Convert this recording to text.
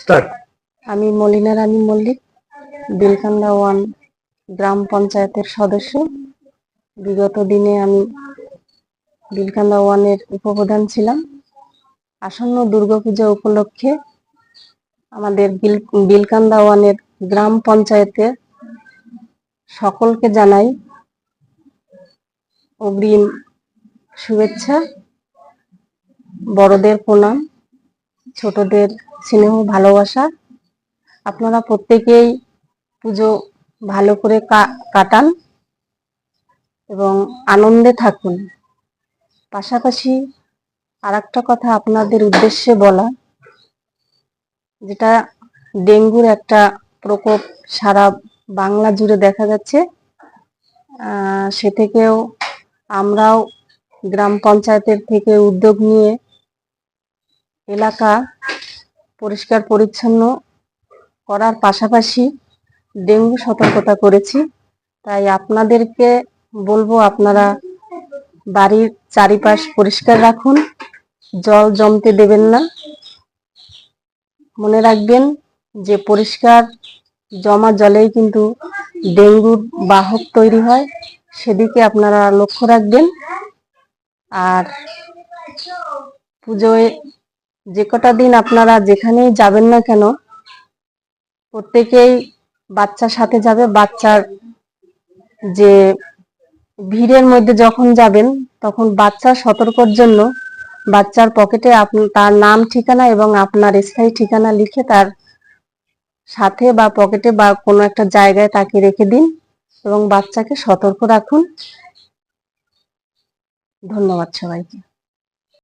Start আমি Molina Rani Mallick, Bilkanda one গ্রাম পঞ্চায়েতের সদস্য। বিগত দিনে আমি বিলকান্দা ওয়ানের উপপ্রধান ছিলাম। আসন্ন দুর্গাপূজা উপলক্ষে আমাদের বিল, বিলকান্দা ওয়ানের গ্রাম পঞ্চায়েতে সকলকে জানাই অগ্রিম শুভেচ্ছা, বড়দের প্রণাম। ছোটদের স্নেহ, ভালোবাসা। আপনারা প্রত্যেকেই পুজো ভালো করে কাটান এবং আনন্দে থাকুন। পাশাপাশি আর একটা কথা আপনাদের উদ্দেশ্যে বলা, যেটা ডেঙ্গুর একটা প্রকোপ সারা বাংলা জুড়ে দেখা যাচ্ছে সে থেকেও আমরাও গ্রাম পঞ্চায়েতের থেকে উদ্যোগ নিয়ে এলাকা পরিষ্কার পরিচ্ছন্ন করার পাশাপাশি ডেঙ্গু সতর্কতা করেছি। তাই আপনাদেরকে বলব, আপনারা বাড়ির চারিপাশ পরিষ্কার রাখুন, জল জমতে দেবেন না। মনে রাখবেন যে পরিষ্কার জমা জলেই কিন্তু ডেঙ্গুর বাহক তৈরি হয়, সেদিকে আপনারা লক্ষ্য রাখবেন। আর পুজোয় যে কটা দিন আপনারা যেখানেই যাবেন না কেন, প্রত্যেকেই বাচ্চার সাথে যাবে। বাচ্চার যে ভিড়ের মধ্যে যখন যাবেন, তখন বাচ্চা সতর্কর জন্য বাচ্চার পকেটে তার নাম, ঠিকানা এবং আপনার স্থায়ী ঠিকানা লিখে তার সাথে বা পকেটে বা কোনো একটা জায়গায় তাকে রেখে দিন এবং বাচ্চাকে সতর্ক রাখুন। ধন্যবাদ সবাইকে।